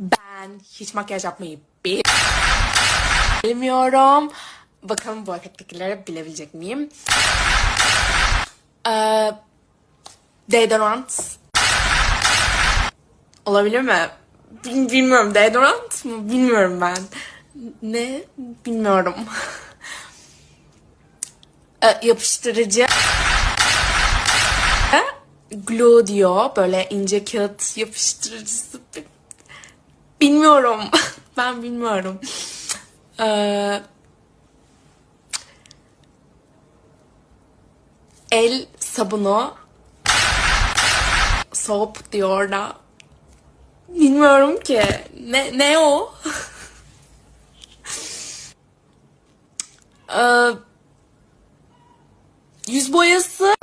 Ben hiç makyaj yapmayı bil- bilmiyorum. Bakalım bu efekttekileri bilebilecek miyim? Ee, deodorant. Olabilir mi? Bil- bilmiyorum. Deodorant mı? Bilmiyorum ben. Ne? Bilmiyorum. Ee, yapıştırıcı. Glue diyor. Böyle ince kağıt yapıştırıcısı. Bilmiyorum. ben bilmiyorum. Ee, el sabunu. Soap diyor da. Bilmiyorum ki. Ne, ne o? Ee, yüz boyası.